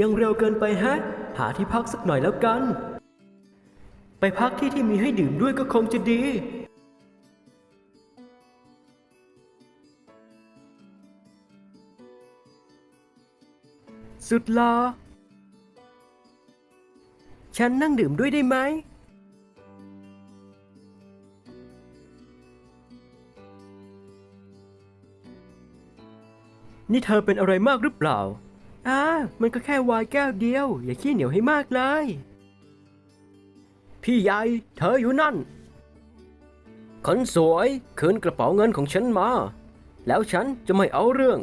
ยังเร็วเกินไปฮะ หาที่พักสักหน่อยแล้วกัน ไปพักที่ที่มีให้ดื่มด้วยก็คงจะดี สุดลอฉันนั่งดื่มด้วยได้ไหม นี่เธอเป็นอะไรมากหรือเปล่า อามันก็แค่ไวายแก้วเดียว อย่าขี้เหนียวให้มากเลย พี่ใหญ่ เธออยู่นั่น คนสวยคืนกระเป๋าเงินของฉันมา แล้วฉันจะไม่เอาเรื่อง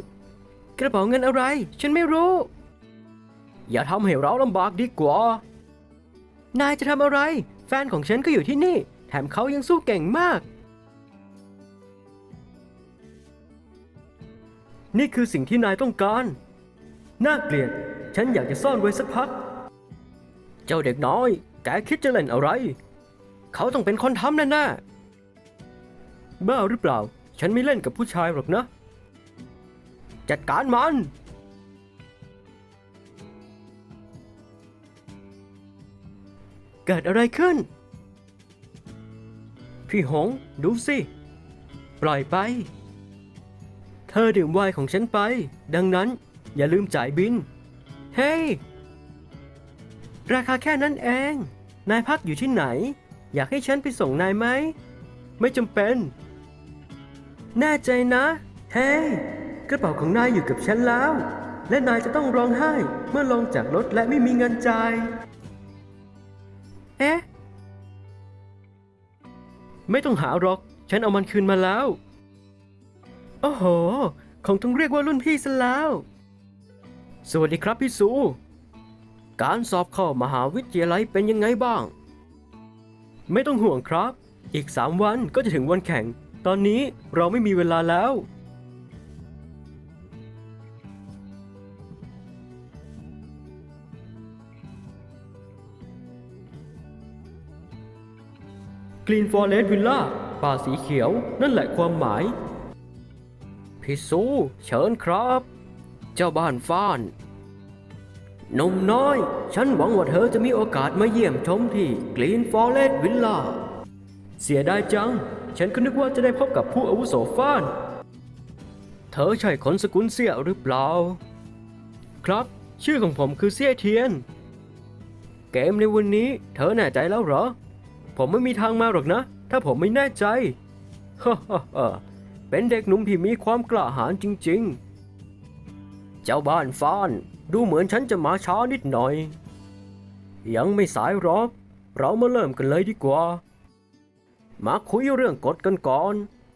กระเป๋าเงินอะไร ฉันไม่รู้ อย่าทำให้เราลำบากดีกว่า นายจะทำอะไร แฟนของฉันก็อยู่ที่นี่ แถมเขายังสู้เก่งมาก นี่คือสิ่งที่นายต้องการ น่าเกลียด ฉันอยากจะซ่อนไว้สักพัก เจ้าเด็กน้อย แกคิดจะเล่นอะไร เขาต้องเป็นคนทำแน่ๆบ้าหรือเปล่า ฉันไม่เล่นกับผู้ชายหรอกนะ จัดการมัน เกิดอะไรขึ้น พี่หง ดูสิ ปล่อยไป เธอดื่มไวน์ของฉันไป ดังนั้น อย่าลืมจ่ายบิน เฮ้ยราคาแค่นั้นเอง นายพักอยู่ที่ไหน อยากให้ฉันไปส่งนายไหม ไม่จำเป็น แน่ใจนะ เฮ้ยกระเป๋าของนายอยู่กับฉันแล้ว และนายจะต้องร้องไห้เมื่อลงจากรถและไม่มีเงินจ่าย เอ๊ะ ไม่ต้องหาหรอก ฉันเอามันคืนมาแล้ว โอ้โห คงต้องเรียกว่ารุ่นพี่ซะแล้ว สวัสดีครับพี่สู การสอบเข้ามหาวิทยาลัยเป็นยังไงบ้าง ไม่ต้องห่วงครับ อีก 3 วันก็จะถึงวันแข่ง ตอนนี้เราไม่มีเวลาแล้ว กรีนฟอร์เรสต์วิลล่าป่าสีเขียว นั่นแหละความหมาย พี่สูเชิญครับ เจ้าบ้านฟ้านนมน้อย ฉันหวังว่าเธอจะมีโอกาสมาเยี่ยมชมที่กรีนฟอร์เรสวิลล่า เสียดายจัง ฉันก็นึกว่าจะได้พบกับผู้อาวุโสฟ้าน เธอใช่คนสกุลเสี่ยหรือเปล่า ครับ ชื่อของผมคือเสี่ยเทียน เกมในวันนี้ เธอแน่ใจแล้วเหรอ ผมไม่มีทางมาหรอกนะ ถ้าผมไม่แน่ใจฮ่าฮ่าเป็นเด็กหนุ่มที่มีความกล้าหาญจริง ๆ เจ้าบ้านฟ้าน ดูเหมือนฉันจะมาช้านิดหน่อย ยังไม่สายหรอกเรามาเริ่มกันเลยดีกว่า มาคุยเรื่องกฎกันก่อน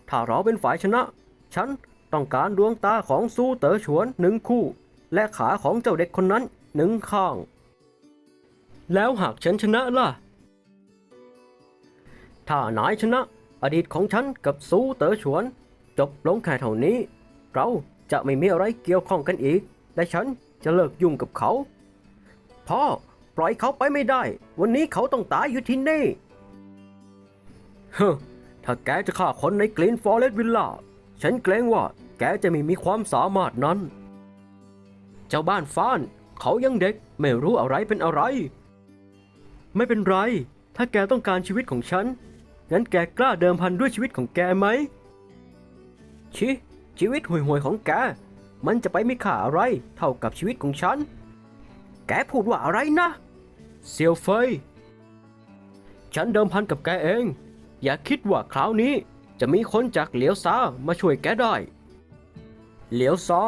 ถ้าเราเป็นฝ่ายชนะ ฉันต้องการดวงตาของซูเต๋อฉวนหนึ่งคู่ และขาของเจ้าเด็กคนนั้นหนึ่งข้าง แล้วหากฉันชนะล่ะ ถ้านายชนะ อดีตของฉันกับซูเต๋อฉวน จบลงแค่เท่านี้ เรา จะไม่มีอะไรเกี่ยวข้องกันอีก และฉันจะเลิกยุ่งกับเขา พ่อ ปล่อยเขาไปไม่ได้ วันนี้เขาต้องตายอยู่ที่นี่เฮ้อถ้าแกจะฆ่าคนในกรีนฟอร์เรสวิลล่า ฉันเกรงว่าแกจะไม่มีความสามารถนั้น เจ้าบ้านฟ้าน เขายังเด็กไม่รู้อะไรเป็นอะไร ไม่เป็นไร ถ้าแกต้องการชีวิตของฉัน งั้นแกกล้าเดิมพันด้วยชีวิตของแกไหมชิ ชีวิตห่วยๆของแก มันจะไปไม่ค่าอะไรเท่ากับชีวิตของฉัน แกพูดว่าอะไรนะ เซียวเฟย ฉันเดิมพันกับแกเอง อย่าคิดว่าคราวนี้จะมีคนจากเหลียวซามาช่วยแกได้ เหลียวซา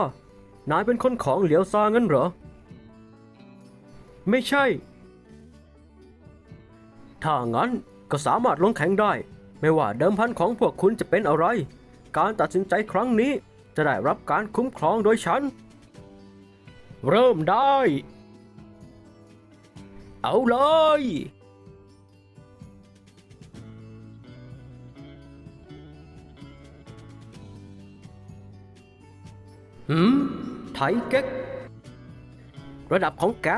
นายเป็นคนของเหลียวซางั้นเหรอ ไม่ใช่ ถ้างั้นก็สามารถลงแข่งได้ ไม่ว่าเดิมพันของพวกคุณจะเป็นอะไร การตัดสินใจครั้งนี้จะได้รับการคุ้มครองโดยฉัน เริ่มได้ เอาเลย หืม ไทเก๊ก ระดับของแก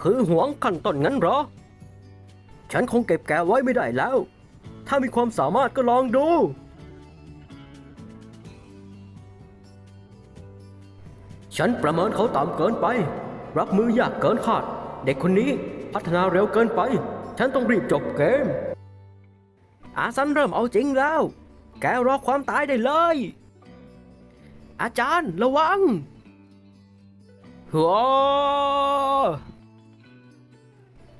คือหวงขั้นต้นงั้นเหรอ ฉันคงเก็บแกไว้ไม่ได้แล้ว ถ้ามีความสามารถก็ลองดู ฉันประเมินเขาต่ำเกินไป รับมือยากเกินคาด เด็กคนนี้พัฒนาเร็วเกินไป ฉันต้องรีบจบเกม อาซันเริ่มเอาจริงแล้ว แกรอความตายได้เลย อาจารย์ระวังหัว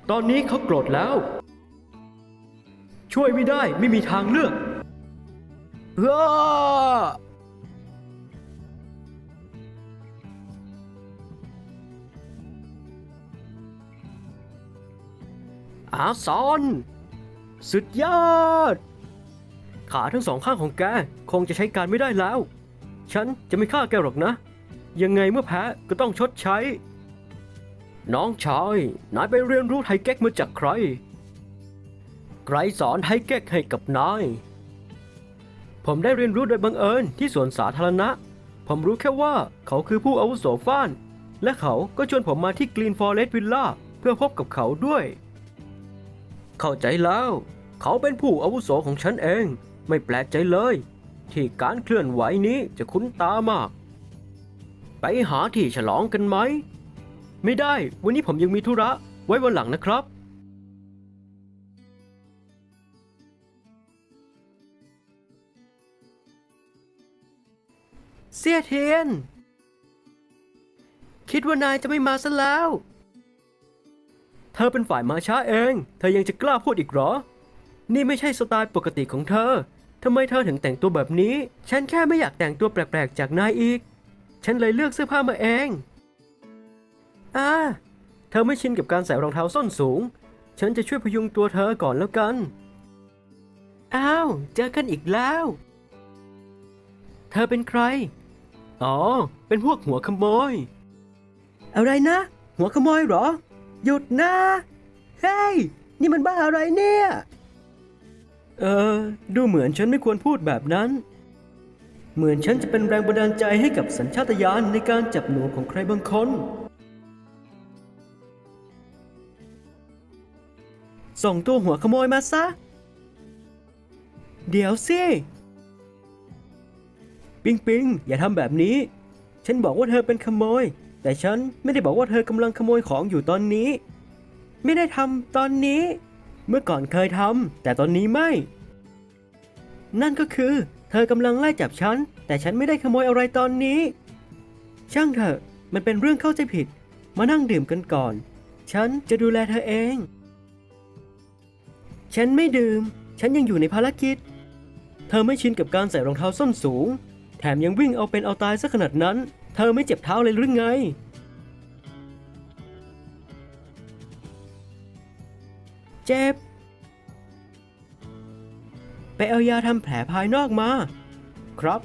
ตอนนี้เขาโกรธแล้ว ช่วยไม่ได้ไม่มีทางเลือกเฮ้อ อาซอน สุดยอด ขาทั้งสองข้างของแก คงจะใช้การไม่ได้แล้ว ฉันจะไม่ฆ่าแกหรอกนะ ยังไงเมื่อแพ้ก็ต้องชดใช้ น้องชายนายไปเรียนรู้ไทเก๊กมาจากใคร ใครสอนไทเก๊กให้กับนายผมได้เรียนรู้โดยบังเอิญที่สวนสาธารณะ ผมรู้แค่ว่าเขาคือผู้อาวุโสฟ้าน และเขาก็ชวนผมมาที่กรีนฟอเรสต์วิลล่าเพื่อพบกับเขาด้วย เข้าใจแล้ว เขาเป็นผู้อาวุโสของฉันเอง ไม่แปลกใจเลย ที่การเคลื่อนไหวนี้จะคุ้นตามาก ไปหาที่ฉลองกันไหม ไม่ได้ วันนี้ผมยังมีธุระ ไว้วันหลังนะครับ เสียเทียน คิดว่านายจะไม่มาซะแล้ว เธอเป็นฝ่ายมาช้าเอง เธอยังจะกล้าพูดอีกหรอ นี่ไม่ใช่สไตล์ปกติของเธอ ทำไมเธอถึงแต่งตัวแบบนี้ ฉันแค่ไม่อยากแต่งตัวแปลกๆ จากนายอีก ฉันเลยเลือกเสื้อผ้ามาเอง อ่า เธอไม่ชินกับการใส่รองเท้าส้นสูง ฉันจะช่วยพยุงตัวเธอก่อนแล้วกัน อ้าว เจอกันอีกแล้ว เธอเป็นใคร อ๋อ เป็นพวกหัวขโมย อะไรนะ หัวขโมยเหรอ หยุดนะ เฮ้ย นี่มันบ้าอะไรเนี่ย เออ ดูเหมือนฉันไม่ควรพูดแบบนั้น เหมือนฉันจะเป็นแรงบันดาลใจให้กับสัญชาตญาณในการจับหนูของใครบางคน ส่งตัวหัวขโมยมาซะ เดี๋ยวสิ ปิงปิงอย่าทำแบบนี้ ฉันบอกว่าเธอเป็นขโมย แต่ฉันไม่ได้บอกว่าเธอกำลังขโมยของอยู่ตอนนี้ ไม่ได้ทำตอนนี้ เมื่อก่อนเคยทำแต่ตอนนี้ไม่ นั่นก็คือ เธอกำลังไล่จับฉัน แต่ฉันไม่ได้ขโมยอะไรตอนนี้ ช่างเถอะ มันเป็นเรื่องเข้าใจผิด มานั่งดื่มกันก่อน ฉันจะดูแลเธอเอง ฉันไม่ดื่ม ฉันยังอยู่ในภารกิจ เธอไม่ชินกับการใส่รองเท้าส้นสูง แถมยังวิ่งเอาเป็นเอาตายซะขนาดนั้น เธอไม่เจ็บเท้าเลยหรือไง เจ็บ ไปเอายาทำแผลภายนอกมา ครับ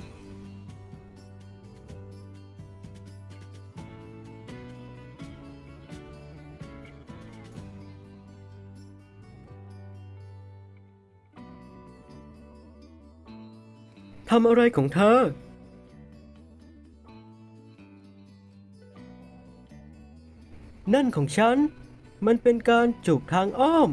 ทำอะไรของเธอ นั่นของฉัน มันเป็นการจูบทางอ้อม